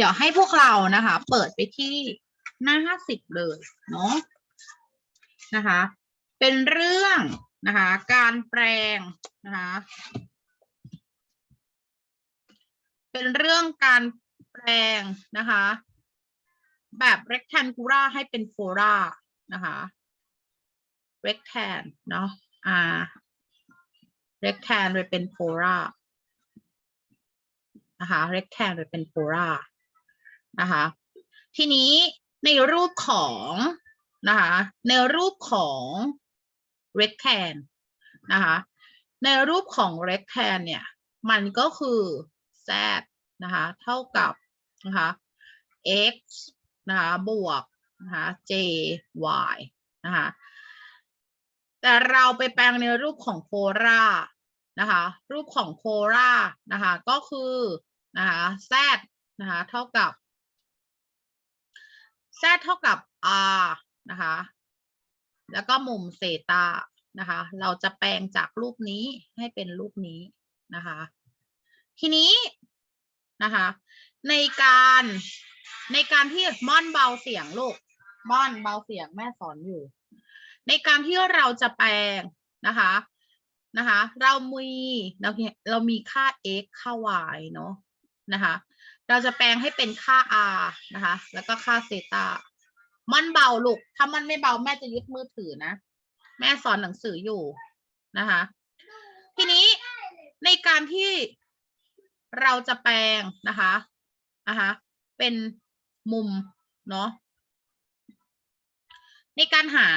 เดี๋ยวให้พวกเรานะคะ เปิดไปที่หน้าห้าสิบเลยเนาะนะคะ เป็นเรื่องนะคะ การแปลงนะคะ เป็นเรื่องการแปลงนะคะ แบบ rectangular ให้เป็น polar นะคะ rectan เนาะอ่า rectan ไปเป็น polar นะคะ rectan ไปเป็น polar นะคะ ทีนี้ในรูปของนะคะ ในรูปของ rectan นะคะ ในรูปของ rectan เนี่ย มันก็คือ z นะคะ เท่ากับนะคะ x นะคะ บวกนะคะ j y นะคะ แต่เราไปแปลงในรูปของโครานะคะ รูปของโครานะคะ ก็คือนะคะ z นะคะ เท่ากับ z เท่ากับ r นะคะ แล้วก็มุมเซตานะคะ เราจะแปลงจากรูปนี้ให้เป็นรูปนี้นะคะ ทีนี้นะคะ ในการในการที่ม่อนเบาเสียงลูกม่อนเบาเสียงแม่สอนอยู่ ในการที่เราจะแปลงนะคะนะคะ เรามีเราเรามีค่า x ค่า y เนาะนะคะ เราจะแปลงให้เป็นค่า r นะคะ แล้วก็ค่าเซตามันเบาลูก ถ้ามันไม่เบาแม่จะยึดมือถือนะ แม่สอนหนังสืออยู่นะคะ ทีนี้ในการที่เราจะแปลงนะคะนะคะเป็นมุมเนาะในการหา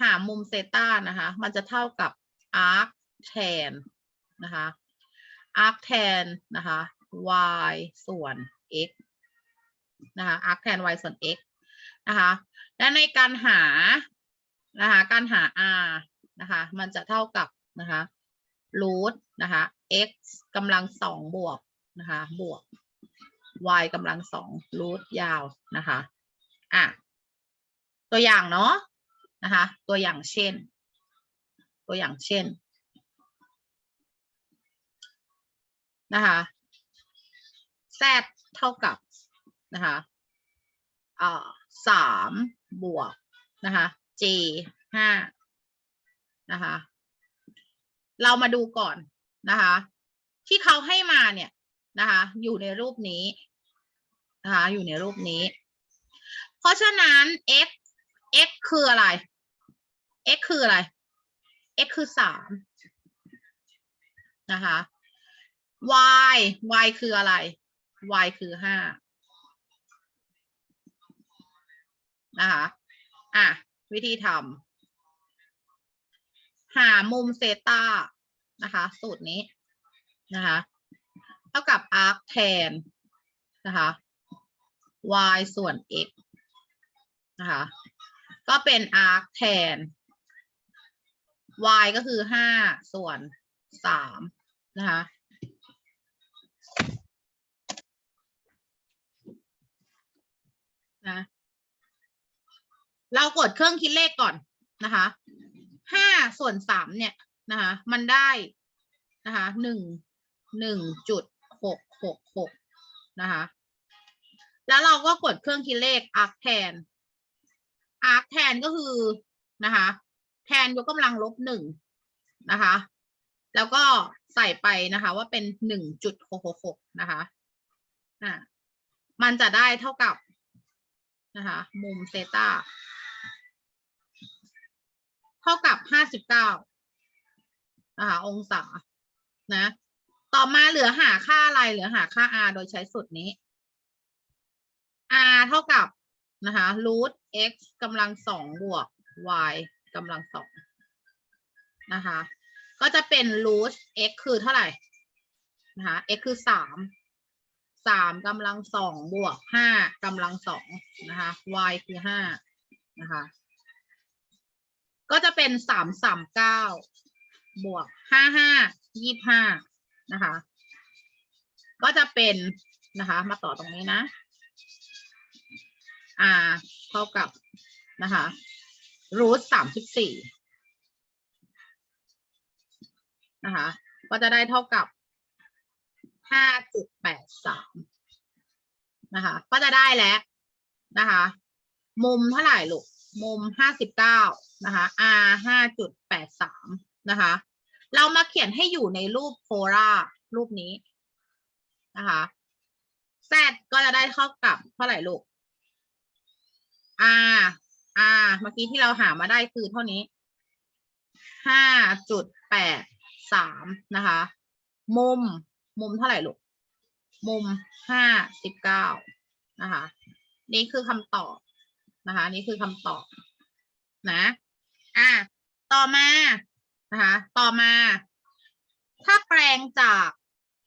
หามุมเซตานะคะ มันจะเท่ากับ arc tan นะคะ arc tan นะคะ y ส่วน x นะคะ arc tan y ส่วน x นะคะ และในการหานะคะการหา r นะคะ มันจะเท่ากับนะคะ root นะคะ x กำลังสองบวกนะคะบวก y กำลังสอง root ยาวนะคะอะตัวอย่างเนาะนะคะ ตัวอย่างเช่น ตัวอย่างเช่นนะคะ z เท่ากับนะคะอ่าสามบวกนะคะ j ห้านะคะ เรามาดูก่อนนะคะ ที่เขาให้มาเนี่ยนะคะ อยู่ในรูปนี้นะคะ อยู่ในรูปนี้ เพราะฉะนั้น x x คืออะไร x คืออะไร x คือสามนะคะ y y คืออะไร y คือห้านะคะอะ วิธีทำหามุมเซตานะคะ สูตรนี้นะคะ เท่ากับ arc tan นะคะ y ส่วน x นะคะ ก็เป็น arc tan y ก็คือห้าส่วนสามนะคะ นะ เรากดเครื่องคิดเลขก่อนนะคะ ห้าส่วนสามเนี่ยนะคะ มันได้นะคะหนึ่งหนึ่งจุดหกหกหกนะคะ แล้วเราก็กดเครื่องคิดเลข arc tan arc tan ก็คือนะคะ แทนยกกำลังลบหนึ่งนะคะ แล้วก็ใส่ไปนะคะว่าเป็นหนึ่งจุดหกหกหกนะคะอ่ามันจะได้เท่ากับ นะคะ มุมเซตาเท่ากับห้าสิบเก้านะคะองศา นะ ต่อมาเหลือหาค่าอะไร เหลือหาค่า r โดยใช้สูตรนี้ r เท่ากับนะคะ root x กำลังสองบวก y กำลังสองนะคะ ก็จะเป็น root x คือเท่าไหร่นะคะ x คือสาม สามกำลังสองบวกห้ากำลังสองนะคะ y คือห้านะคะ ก็จะเป็นสามสามเก้าบวกห้าห้ายี่ห้านะคะ ก็จะเป็นนะคะ มาต่อตรงนี้นะ r เท่ากับนะคะรูทสามสิบสี่นะคะ ก็จะได้เท่ากับ ห้าจุดแปดสามนะคะ ก็จะได้แล้วนะคะ มุมเท่าไหร่ลูก มุมห้าสิบเก้านะคะ r ห้าจุดแปดสามนะคะ เรามาเขียนให้อยู่ในรูปโพลารูปนี้นะคะ z ก็จะได้เท่ากับเท่าไหร่ลูก r r เมื่อกี้ที่เราหามาได้คือเท่านี้ห้าจุดแปดสามนะคะ มุม มุมเท่าไหร่ลูก มุมห้าสิบเก้านะคะ นี่คือคำตอบนะคะ นี่คือคำตอบนะ อะ ต่อมานะคะ ต่อมา ถ้าแปลงจาก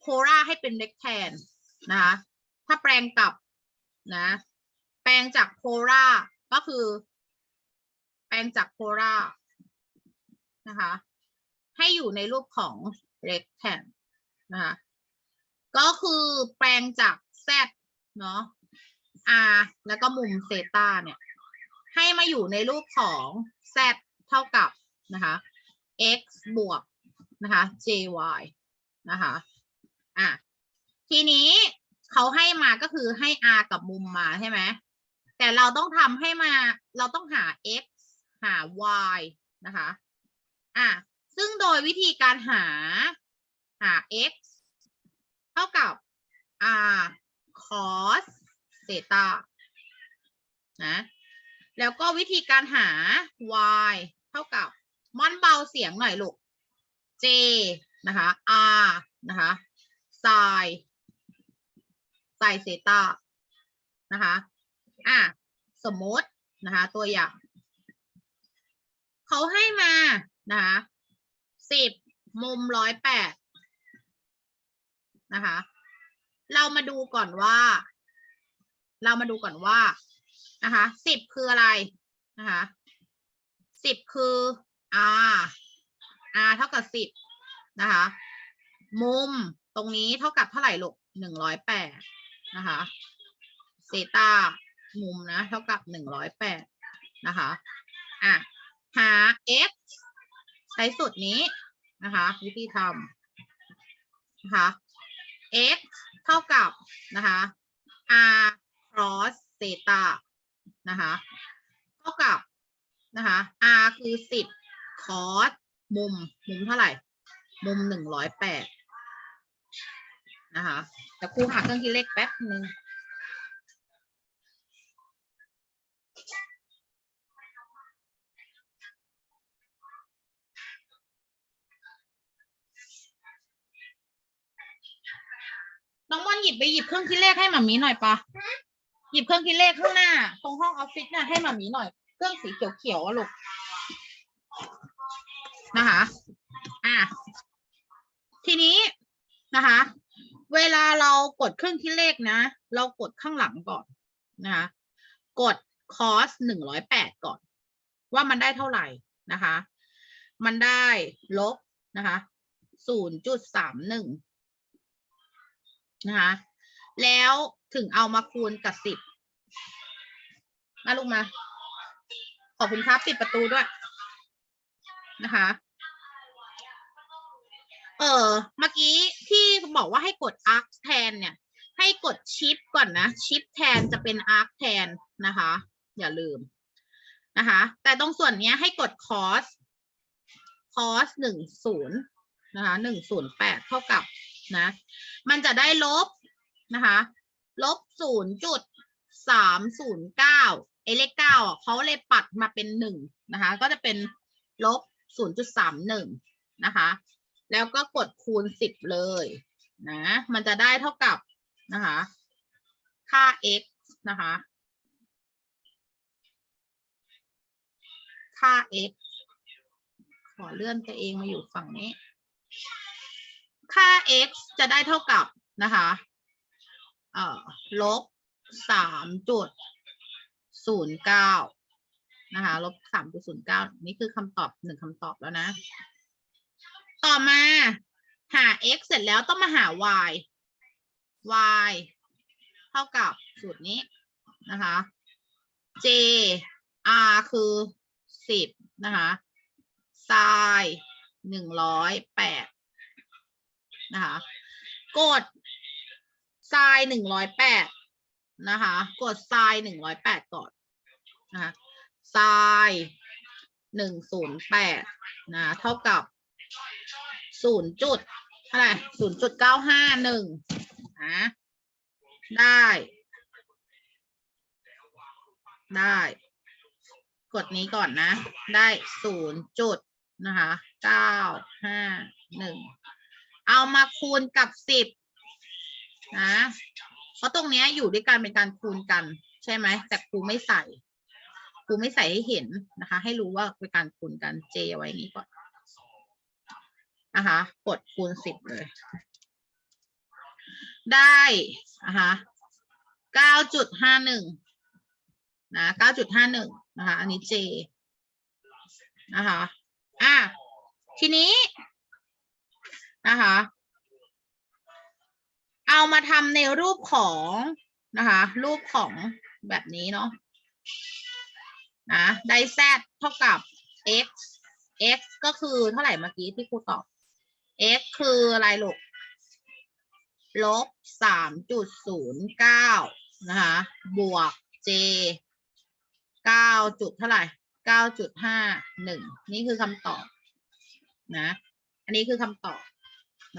โคราให้เป็นเล็กแทนนะคะ ถ้าแปลงกลับนะ แปลงจากโคราก็คือ แปลงจากโครานะคะ ให้อยู่ในรูปของเล็กแทนนะคะ ก็คือแปลงจาก z เนาะ r แล้วก็มุมเซตาเนี่ย ให้มาอยู่ในรูปของ z เท่ากับนะคะ x บวกนะคะ jy นะคะ อะ ทีนี้เขาให้มาก็คือให้ r กับมุมมาใช่ไหม แต่เราต้องทำให้มา เราต้องหา x หา y นะคะ อะ ซึ่งโดยวิธีการหาหา x เท่ากับ r cos เซตานะแล้วก็วิธีการหา y เท่ากับม่อนเบาเสียงหน่อยลูก j นะคะ r นะคะ sin sin เซตานะคะอะสมมตินะคะตัวอย่างเขาให้มานะคะสิบมุมร้อยแปด นะคะ เรามาดูก่อนว่า เรามาดูก่อนว่านะคะสิบคืออะไรนะคะสิบคือ r r เท่ากับสิบนะคะ มุมตรงนี้เท่ากับเท่าไหร่ลูกหนึ่งร้อยแปดนะคะเซตามุมนะ เท่ากับหนึ่งร้อยแปดนะคะอะหา x ใช้สูตรนี้นะคะ วิธีทำนะคะ x เท่ากับนะคะ r cross เซตานะคะ เท่ากับนะคะ r คือสิบ cos มุม มุมเท่าไหร่ มุมหนึ่งร้อยแปดนะคะแต่ครูหาเครื่องคิดเลขแป๊บหนึ่ง น้องม่อน หยิบไปหยิบเครื่องคิดเลขให้หมามีหน่อยปะหยิบเครื่องคิดเลขข้างหน้า ตรงห้องออฟฟิศน่ะให้หมามีหน่อย เครื่องสีเขียวๆอะลูกนะคะ อะ ทีนี้นะคะ เวลาเรากดเครื่องคิดเลขนะ เรากดข้างหลังก่อนนะคะ กด cos หนึ่งร้อยแปดก่อน ว่ามันได้เท่าไหร่นะคะ มันได้ลบนะคะศูนย์จุดสามหนึ่ง นะคะแล้วถึงเอามาคูณกับสิบมาลูกมา ขอบคุณครับปิดประตูด้วยนะคะ เออเมื่อกี้ที่บอกว่าให้กด arc แทนเนี่ย ให้กดชิปก่อนนะ ชิปแทนจะเป็น arc แทนนะคะ อย่าลืมนะคะ แต่ตรงส่วนนี้ให้กด cos cos หนึ่งศูนย์นะคะหนึ่งศูนย์แปดเท่ากับ นะ มันจะได้ลบนะคะ ลบศูนย์จุดสามศูนย์เก้าไอเลขเก้าอะเขาเลยปัดมาเป็นหนึ่งนะคะ ก็จะเป็นลบศูนย์จุดสามหนึ่งนะคะ แล้วก็กดคูณสิบเลยนะ มันจะได้เท่ากับนะคะ ค่า x นะคะ ค่า x ขอเลื่อนตัวเองมาอยู่ฝั่งนี้ ค่า x จะได้เท่ากับนะคะเอ่อลบสามจุดศูนย์เก้านะคะลบสามจุดศูนย์เก้านี่คือคำตอบหนึ่งคำตอบแล้วนะ ต่อมาหา x เสร็จแล้วต้องมาหา y y เท่ากับสูตรนี้นะคะ j r คือสิบนะคะ sin หนึ่งร้อยแปด นะคะ กด sin หนึ่งร้อยแปดนะคะ กดไซน์หนึ่งร้อยแปดก่อนนะคะไซน์หนึ่งศูนย์แปดนะ เท่ากับศูนย์จุดเท่าไหร่ศูนย์จุดเก้าห้าหนึ่งนะได้ ได้ กดนี้ก่อนนะ ได้ศูนย์จุดนะคะเก้าห้าหนึ่ง เอามาคูณกับสิบนะเพราะตรงเนี้ยอยู่ด้วยกันเป็นการคูณกัน ใช่ไหมแต่ครูไม่ใส่ครูไม่ใส่ให้เห็นนะคะ ให้รู้ว่าเป็นการคูณกันเจไว้นี้ก่อนนะคะกดคูณสิบเลย ได้นะคะเก้าจุดห้าหนึ่งนะเก้าจุดห้าหนึ่งนะคะ อันนี้เจนะคะอะทีนี้ นะคะ เอามาทำในรูปของนะคะ รูปของแบบนี้เนาะนะได้ z เท่ากับ x x ก็คือเท่าไหร่เมื่อกี้ที่ครูตอบ x คืออะไรลูกลบสามจุดศูนย์เก้านะคะ บวก j เก้าจุดเท่าไหร่เก้าจุดห้าหนึ่งนี่คือคำตอบนะ อันนี้คือคำตอบ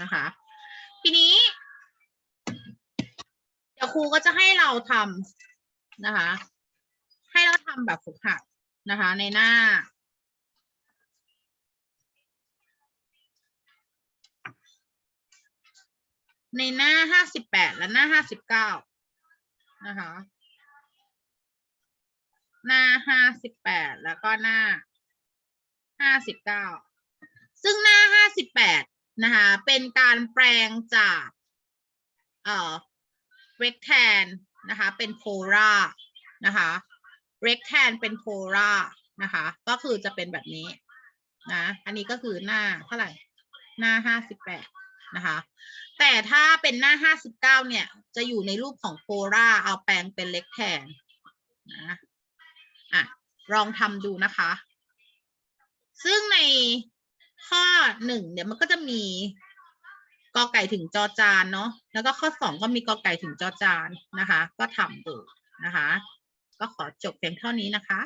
นะคะ ทีนี้ เดี๋ยวครูก็จะให้เราทำนะคะ ให้เราทำแบบฝึกหัดนะคะ ในหน้า ในหน้าห้าสิบแปดและหน้าห้าสิบเก้านะคะ หน้าห้าสิบแปดแล้วก็หน้าห้าสิบเก้าซึ่งหน้าห้าสิบแปด นะคะเป็นการแปลงจากเอ่อ rectan นะคะเป็น polar นะคะ rectan เป็น polar นะคะก็คือจะเป็นแบบนี้นะอันนี้ก็คือหน้าเท่าไหร่หน้าห้าสิบแปดนะคะแต่ถ้าเป็นหน้าห้าสิบเก้าเนี่ยจะอยู่ในรูปของ polar เอาแปลงเป็น rectan นะอะลองทำดูนะคะ ซึ่งใน ข้อหนึ่งเนี่ยมันก็จะมีกอไก่ถึงจอจานเนาะแล้วก็ข้อสองก็มีกอไก่ถึงจอจานนะคะ ก็ทำดูนะคะ ก็ขอจบเพียงเท่านี้นะคะ